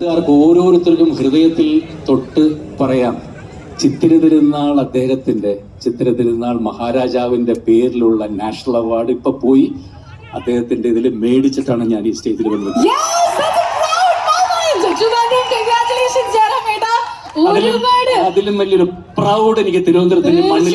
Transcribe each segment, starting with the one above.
ക്കാർക്ക് ഓരോരുത്തർക്കും ഹൃദയത്തിൽ തൊട്ട് പറയാം. ചിത്തിര തിരുനാൾ അദ്ദേഹത്തിന്റെ ചിത്തിര തിരുനാൾ മഹാരാജാവിന്റെ പേരിലുള്ള നാഷണൽ അവാർഡ് ഇപ്പൊ പോയി. അദ്ദേഹത്തിന്റെ ഇതിൽ മേടിച്ചിട്ടാണ് ഞാൻ ഈ സ്റ്റേജിൽ വന്നത്. അതിലും വലിയൊരു പ്രൗഡ് എനിക്ക് തിരുവനന്തപുരത്തിന്റെ മണ്ണിൽ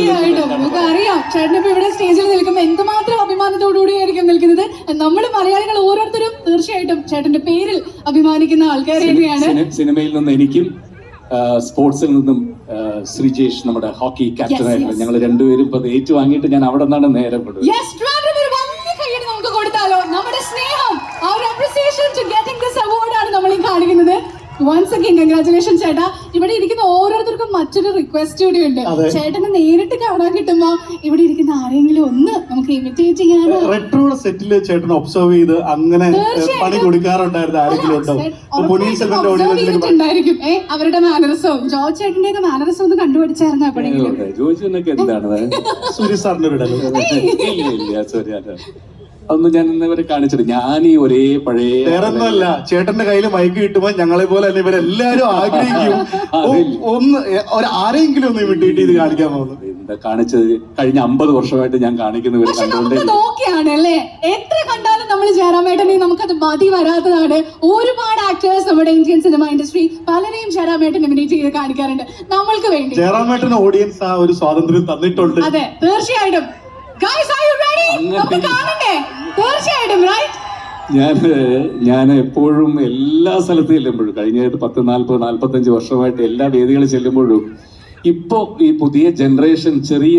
നമുക്ക് അറിയാം ചേട്ടൻ ഇപ്പൊ ഇവിടെ സ്റ്റേജിൽ നിൽക്കുമ്പോൾ എന്തുമാത്രം അഭിമാനത്തോടുകൂടിയായിരിക്കും നിൽക്കുന്നത്? നമ്മൾ മലയാളികൾ ഓരോരുത്തരും തീർച്ചയായിട്ടും ചേട്ടന്റെ പേരിൽ അഭിമാനിക്കുന്ന ആൾക്കാർ തന്നെയാണ്. സിനി- സിനിമയിൽ നിന്ന് എനിക്കും സ്പോർട്സിൽ നിന്നും ശ്രീജേഷ് നമ്മുടെ ഹോക്കി ക്യാപ്റ്റൻ ആയിരുന്നു ഞങ്ങൾ രണ്ടുപേരും ഇപ്പൊ ഏറ്റുവാങ്ങിയിട്ട് ഞാൻ അവിടെ നിന്നാണ് നേരെ നമുക്ക് കൊടുത്താലോ? നമ്മുടെ സ്നേഹം ആ ഒരു appreciation to getting this award ആണ് നമ്മൾ ഈ കാണിക്കുന്നത് വൺസ് അഗൈൻ കൺഗ്രാറ്റുലേഷൻ ചേട്ടാ. ഇവിടെ ഇരിക്കുന്ന ഓരോരുത്തർക്കും മറ്റൊരു റിക്വസ്റ്റ് കൂടി ഉണ്ട്. ചേട്ടനെ നേരിട്ട് കാണാൻ കിട്ടുമ്പോ ഇവിടെ ഇരിക്കുന്ന ആരെങ്കിലും ഒന്ന് നമുക്ക് ഇമിറ്റേറ്റ് ചെയ്യാനോ? റെട്രോ സെറ്റിൽ ചേട്ടൻ ഒബ്സർവ് ചെയ്ത് അങ്ങനെ പണി കൊടുക്കാറുണ്ടായിരുന്നു ആരെങ്കിലും ഉണ്ടായിരിക്കും ഏ അവരുടെ മാനരസവും ജോർജ് ചേട്ടന്റെ മാനറസം മാനരസം ഒന്ന് കണ്ടുപിടിച്ചായിരുന്നു എപ്പോഴെങ്കിലും? ജോജിനൊക്കെ എന്താണ്? സൂര്യ സാറിന്റെ അതൊന്നും ഞാൻ ഇന്നവരെ കാണിച്ചിട്ട് ഞാൻ ഈ ഒരേ പഴയ വേറെ ചേട്ടന്റെ കയ്യിൽ മൈക്ക് കിട്ടുമ്പോ ഞങ്ങളെ പോലെ തന്നെ ഇവരെല്ലാരും ആഗ്രഹിക്കും. ഒന്ന് ആരെങ്കിലും ഒന്ന് വിട്ടിട്ട് ഇത് കാണിക്കാൻ പോകുന്നു. എന്താ കാണിച്ചത്? കഴിഞ്ഞ അമ്പത് വർഷമായിട്ട് ഞാൻ കാണിക്കുന്ന പക്ഷെ കണ്ടുകൊണ്ടേ അല്ലേ? എത്ര കണ്ടാലും നമ്മൾ ജയറാമേട്ടനെ നമുക്കത് മതി വരാത്തതാണ്. ഒരുപാട് ആക്ടേഴ്സ് നമ്മുടെ ഇന്ത്യൻ സിനിമ ഇൻഡസ്ട്രി പലരെയും ജയറാമേട്ടൻ ഇമിനേറ്റ് ചെയ്ത് കാണിക്കാറുണ്ട്. നമ്മൾക്ക് വേണ്ടി. ജയറാമേട്ടന് ഓഡിയൻസ് ആ ഒരു സ്വാതന്ത്ര്യം തന്നിട്ടുണ്ട്. അതെ തീർച്ചയായിട്ടും. ഗൈസ് ആർ യു തീർച്ചയായിട്ടും ഞാൻ ഞാൻ എപ്പോഴും എല്ലാ സ്ഥലത്തും ചെല്ലുമ്പോഴും കഴിഞ്ഞ പത്ത് നാൽപ്പത് നാൽപ്പത്തഞ്ച് വർഷമായിട്ട് എല്ലാ വേദികളിൽ ചെല്ലുമ്പോഴും ഇപ്പോൾ ഈ പുതിയ ജനറേഷൻ ചെറിയ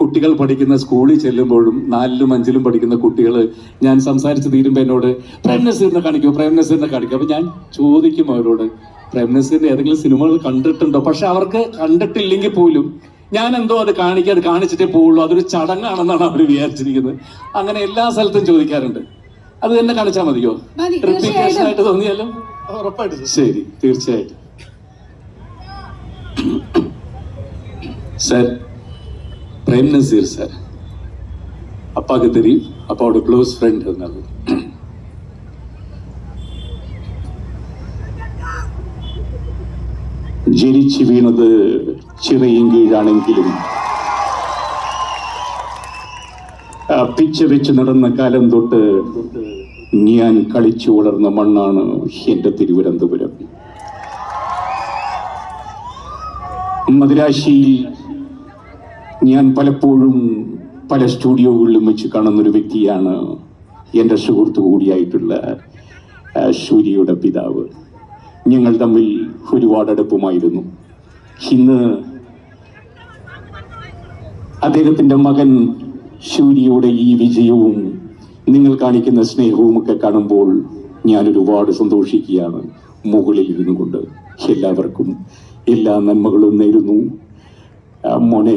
കുട്ടികൾ പഠിക്കുന്ന സ്കൂളിൽ ചെല്ലുമ്പോഴും നാലിലും അഞ്ചിലും പഠിക്കുന്ന കുട്ടികൾ ഞാൻ സംസാരിച്ച് തീരുമ്പോൾ എന്നോട് പ്രേം നസീറിനെ കാണിക്കൂ പ്രേം നസീറിനെ കാണിക്കൂ. അപ്പൊ ഞാൻ ചോദിക്കും അവരോട് പ്രേം നസീറിന്റെ ഏതെങ്കിലും സിനിമകൾ കണ്ടിട്ടുണ്ടോ? പക്ഷെ അവർക്ക് കണ്ടിട്ടില്ലെങ്കിൽ പോലും ഞാൻ എന്തോ അത് കാണിക്കുക അത് കാണിച്ചിട്ടേ പോവുള്ളൂ അതൊരു ചടങ്ങാണെന്നാണ് അവർ വിചാരിച്ചിരിക്കുന്നത് അങ്ങനെ എല്ലാ സ്ഥലത്തും ചോദിക്കാറുണ്ട് അത് തന്നെ കാണിച്ചാൽ മതിയോ മതി, റിപ്പീറ്റേഷൻ തീർച്ചയായിട്ടും. ആയിട്ട് തോന്നിയാലും ഉറപ്പായിട്ട് sir. ശരി തീർച്ചയായിട്ടും சார் பிரேம் நசீர் சார் அப்பாவுக்கு தெரியும் அப்பாவோட க்ளோஸ் ஃப்ரெண்ட் இருந்தாங்க ജനിച്ചു വീണത് ചിറയും കീഴാണെങ്കിലും പിച്ച വെച്ച് നടന്ന കാലം തൊട്ട് ഞാൻ കളിച്ചു വളർന്ന മണ്ണാണ് എന്റെ തിരുവനന്തപുരം. മദിരാശിയിൽ ഞാൻ പലപ്പോഴും പല സ്റ്റുഡിയോകളിലും വെച്ച് കാണുന്നൊരു വ്യക്തിയാണ് എന്റെ സുഹൃത്തു കൂടിയായിട്ടുള്ള സൂര്യയുടെ പിതാവ്. ഞങ്ങൾ തമ്മിൽ ഒരുപാട് അടുപ്പമായിരുന്നു ഇന്ന് അദ്ദേഹത്തിന്റെ മകൻ ശൂര്യയുടെ ഈ വിജയവും നിങ്ങൾ കാണിക്കുന്ന സ്നേഹവും ഒക്കെ കാണുമ്പോൾ ഞാൻ ഒരുപാട് സന്തോഷിക്കുകയാണ് മുകളിൽ ഇരുന്നു കൊണ്ട് എല്ലാവർക്കും എല്ലാ നന്മകളും നേരുന്നു. മോനെ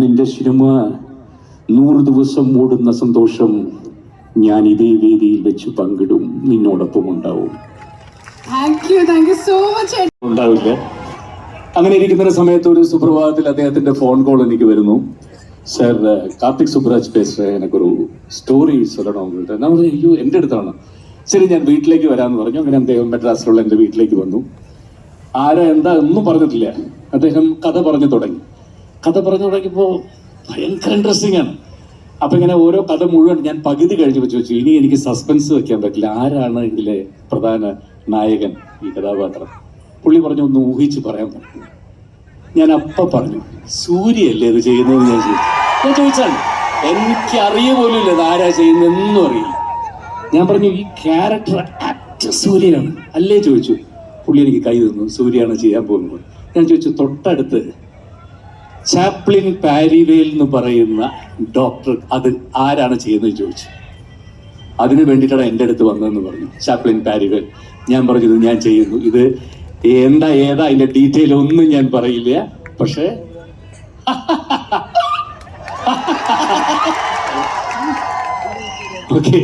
നിന്റെ സിനിമ നൂറ് ദിവസം ഓടുന്ന സന്തോഷം ഞാൻ ഇതേ വേദിയിൽ വെച്ച് പങ്കിടും. നിന്നോടൊപ്പം ഉണ്ടാവും. ഉണ്ടാവില്ല? അങ്ങനെ ഇരിക്കുന്ന സമയത്ത് ഒരു സുപ്രഭാതത്തിൽ അദ്ദേഹത്തിന്റെ ഫോൺ കോൾ എനിക്ക് വരുന്നു. സർ കാർത്തിക് സുബ്രാജ് പേശ്ര എനിക്കൊരു സ്റ്റോറി ചൊല്ലണം ഉള്ളത് നമ്മൾ അയ്യോ എന്റെ അടുത്താണ്. ശരി ഞാൻ വീട്ടിലേക്ക് വരാമെന്ന് പറഞ്ഞു. അങ്ങനെ അദ്ദേഹം മെഡ്രാസിലുള്ള എന്റെ വീട്ടിലേക്ക് വന്നു. ആരാ എന്താ ഒന്നും പറഞ്ഞിട്ടില്ല. അദ്ദേഹം കഥ പറഞ്ഞു തുടങ്ങി. കഥ പറഞ്ഞു തുടങ്ങിയപ്പോൾ ഭയങ്കര ഇൻട്രസ്റ്റിംഗ് ആണ്. അപ്പം ഇങ്ങനെ ഓരോ കഥ മുഴുവൻ ഞാൻ പകുതി കഴിഞ്ഞ് വെച്ച് വെച്ചു. ഇനി എനിക്ക് സസ്പെൻസ് വെക്കാൻ പറ്റില്ല. ആരാണ് ഇതിലെ പ്രധാന നായകൻ ഈ കഥാപാത്രം. പുള്ളി പറഞ്ഞു ഒന്ന് ഊഹിച്ച് പറയാൻ പറ്റും. ഞാൻ അപ്പ പറഞ്ഞു സൂര്യല്ലേ ഇത് ചെയ്യുന്നത് ഞാൻ ചോദിച്ചു. ഞാൻ ചോദിച്ചാണ് എനിക്ക് അറിയ പോലും ഇത് ആരാ ചെയ്യുന്നതെന്നും അറിയില്ല. ഞാൻ പറഞ്ഞു ഈ ക്യാരക്ടർ ആക്ട് സൂര്യനാണ്. അല്ലേ ചോദിച്ചു. പുള്ളി എനിക്ക് കൈ തന്നു സൂര്യയാണ് ചെയ്യാൻ പോകുന്നത്. ഞാൻ ചോദിച്ചു തൊട്ടടുത്ത് ചാപ്ലിൻ പാരിവേൽ എന്ന് പറയുന്ന ഡോക്ടർ അത് ആരാണ് ചെയ്യുന്നത് ചോദിച്ചു. അതിനു വേണ്ടിയിട്ടാണ് എന്റെ അടുത്ത് വന്നതെന്ന് പറഞ്ഞു ചാപ്ലിൻ പാരിവേൽ. ഞാൻ പറഞ്ഞത് ഞാൻ ചെയ്യുന്നു. ഇത് എന്താ ഏതാ അതിന്റെ ഡീറ്റെയിൽ ഒന്നും ഞാൻ പറയില്ല. പക്ഷേ ഓക്കെ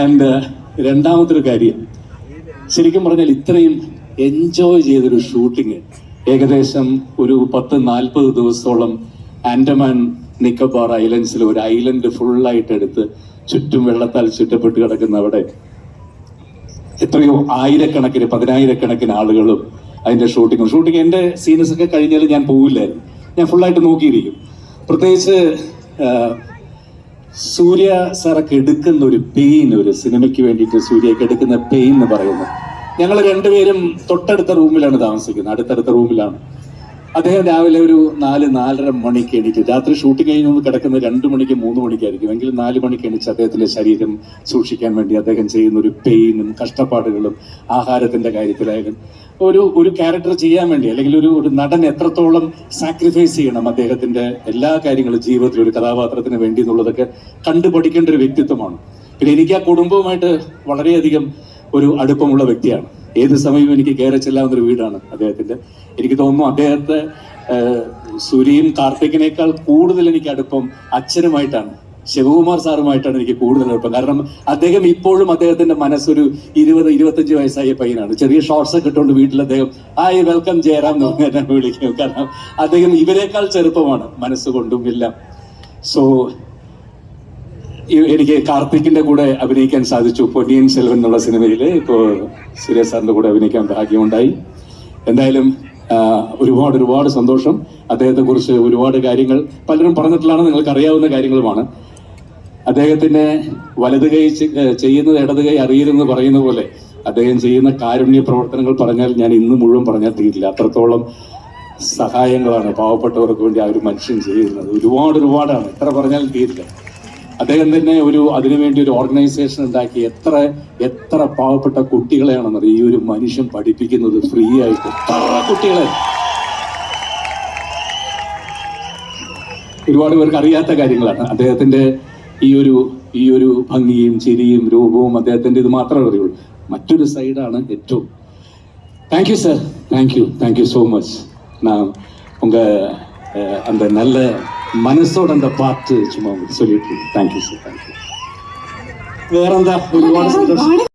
ആൻഡ് രണ്ടാമത്തെ കാര്യം. ശരിക്കും പറഞ്ഞാൽ ഇത്രയും എൻജോയ് ചെയ്തൊരു ഷൂട്ടിങ് ഏകദേശം ഒരു പത്ത് നാൽപ്പത് ദിവസത്തോളം ആൻഡമാൻ നിക്കോബാർ ഐലൻഡ്സിൽ ഒരു ഐലൻഡ് ഫുള്ളായിട്ട് എടുത്ത് ചുറ്റും വെള്ളത്താൽ ചുറ്റപ്പെട്ട് കിടക്കുന്ന അവിടെ എത്രയോ ആയിരക്കണക്കിന് പതിനായിരക്കണക്കിന് ആളുകളും അതിന്റെ ഷൂട്ടിങ്ങും ഷൂട്ടിംഗ് എന്റെ സീനസ് ഒക്കെ കഴിഞ്ഞാൽ ഞാൻ പോവില്ലായിരുന്നു. ഞാൻ ഫുള്ളായിട്ട് നോക്കിയിരിക്കും. പ്രത്യേകിച്ച് സൂര്യ സാറൊക്കെ എടുക്കുന്ന ഒരു പെയിൻ ഒരു സിനിമയ്ക്ക് വേണ്ടിയിട്ട് സൂര്യക്ക് എടുക്കുന്ന പെയിൻ എന്ന് പറയുന്നത്. ഞങ്ങൾ രണ്ടുപേരും തൊട്ടടുത്ത റൂമിലാണ് താമസിക്കുന്നത്. അടുത്തടുത്ത റൂമിലാണ് അദ്ദേഹം രാവിലെ ഒരു നാല് നാലര മണിക്ക് എണീറ്റ് രാത്രി ഷൂട്ടിംഗ് കഴിഞ്ഞ് ഒന്ന് കിടക്കുന്നത് രണ്ട് മണിക്ക് മൂന്ന് മണിക്കായിരിക്കും. എങ്കിലും നാല് മണിക്ക് എണീച്ച് അദ്ദേഹത്തിന്റെ ശരീരം സൂക്ഷിക്കാൻ വേണ്ടി അദ്ദേഹം ചെയ്യുന്ന ഒരു പെയിനും കഷ്ടപ്പാടുകളും ആഹാരത്തിന്റെ കാര്യത്തിലായാലും ഒരു ഒരു ക്യാരക്ടർ ചെയ്യാൻ വേണ്ടി അല്ലെങ്കിൽ ഒരു ഒരു നടൻ എത്രത്തോളം സാക്രിഫൈസ് ചെയ്യണം അദ്ദേഹത്തിന്റെ എല്ലാ കാര്യങ്ങളും ജീവിതത്തിൽ ഒരു കഥാപാത്രത്തിന് വേണ്ടി എന്നുള്ളതൊക്കെ കണ്ടുപഠിക്കേണ്ട ഒരു വ്യക്തിത്വമാണ്. പിന്നെ എനിക്ക് ആ കുടുംബവുമായിട്ട് വളരെയധികം ഒരു അടുപ്പമുള്ള വ്യക്തിയാണ്. ഏത് സമയവും എനിക്ക് കയറി ചെല്ലാവുന്ന ഒരു വീടാണ് അദ്ദേഹത്തിന്റെ. എനിക്ക് തോന്നുന്നു അദ്ദേഹത്തെ സുരിയും കാർത്തികിനേക്കാൾ കൂടുതൽ എനിക്ക് അടുപ്പം അച്ഛനുമായിട്ടാണ്. ശിവകുമാർ സാറുമായിട്ടാണ് എനിക്ക് കൂടുതൽ അടുപ്പം. കാരണം അദ്ദേഹം ഇപ്പോഴും അദ്ദേഹത്തിന്റെ മനസ്സൊരു ഇരുപത് ഇരുപത്തഞ്ച് വയസ്സായ പയ്യനാണ്. ചെറിയ ഷോർട്സ് ഒക്കെ ഇട്ടുകൊണ്ട് വീട്ടിൽ അദ്ദേഹം ആയി വെൽക്കം ജയറാം എന്ന് പറഞ്ഞു വിളിക്കും. കാരണം അദ്ദേഹം ഇവരെക്കാൾ ചെറുപ്പമാണ് മനസ്സുകൊണ്ടും എല്ലാം. സോ എനിക്ക് കാർത്തിക്കിന്റെ കൂടെ അഭിനയിക്കാൻ സാധിച്ചു. പൊന്നിയൻ സെൽവൻ എന്നുള്ള സിനിമയിൽ ഇപ്പോൾ സൂര്യ സാറിന്റെ കൂടെ അഭിനയിക്കാൻ ഭാഗ്യമുണ്ടായി. എന്തായാലും ഒരുപാട് ഒരുപാട് സന്തോഷം. അദ്ദേഹത്തെ കുറിച്ച് ഒരുപാട് കാര്യങ്ങൾ പലരും പറഞ്ഞിട്ടുള്ളതാണ് നിങ്ങൾക്ക് അറിയാവുന്ന കാര്യങ്ങളുമാണ്. അദ്ദേഹത്തിന്റെ വലത് കൈ ചെയ്യുന്നത് ഇടത് കൈ അറിയില്ലെന്ന് പറയുന്ന പോലെ അദ്ദേഹം ചെയ്യുന്ന കാരുണ്യ പ്രവർത്തനങ്ങൾ പറഞ്ഞാൽ ഞാൻ ഇന്ന് മുഴുവൻ പറഞ്ഞാൽ തീരില്ല. അത്രത്തോളം സഹായങ്ങളാണ് പാവപ്പെട്ടവർക്ക് വേണ്ടി ആ ഒരു മനുഷ്യൻ ചെയ്യുന്നത്. ഒരുപാട് ഒരുപാടാണ്. എത്ര പറഞ്ഞാൽ തീരില്ല. അദ്ദേഹം തന്നെ ഒരു അതിനുവേണ്ടി ഒരു ഓർഗനൈസേഷൻ ഉണ്ടാക്കി എത്ര എത്ര പാവപ്പെട്ട കുട്ടികളെയാണെന്നത് ഈ ഒരു മനുഷ്യൻ പഠിപ്പിക്കുന്നത് ഫ്രീ ആയിട്ട് എത്ര കുട്ടികളെ ഒരുപാട് പേർക്ക് അറിയാത്ത കാര്യങ്ങളാണ് അദ്ദേഹത്തിന്റെ ഈ ഒരു ഈ ഒരു ഭംഗിയും ചിരിയും രൂപവും അദ്ദേഹത്തിന്റെ ഇത് മാത്രമേ അറിയുള്ളൂ മറ്റൊരു സൈഡാണ് ഏറ്റവും thank you sir thank you thank you so much நான் உங்க அஹ், அந்த நல்ல மனசோட அந்த பாட்டு சும்மா உங்களுக்கு சொல்லிட்டு தேங்க்யூ சார் தேங்க்யூ வேற എന്താ ഒരുപാട് സന്തോഷം ഒരുപാട്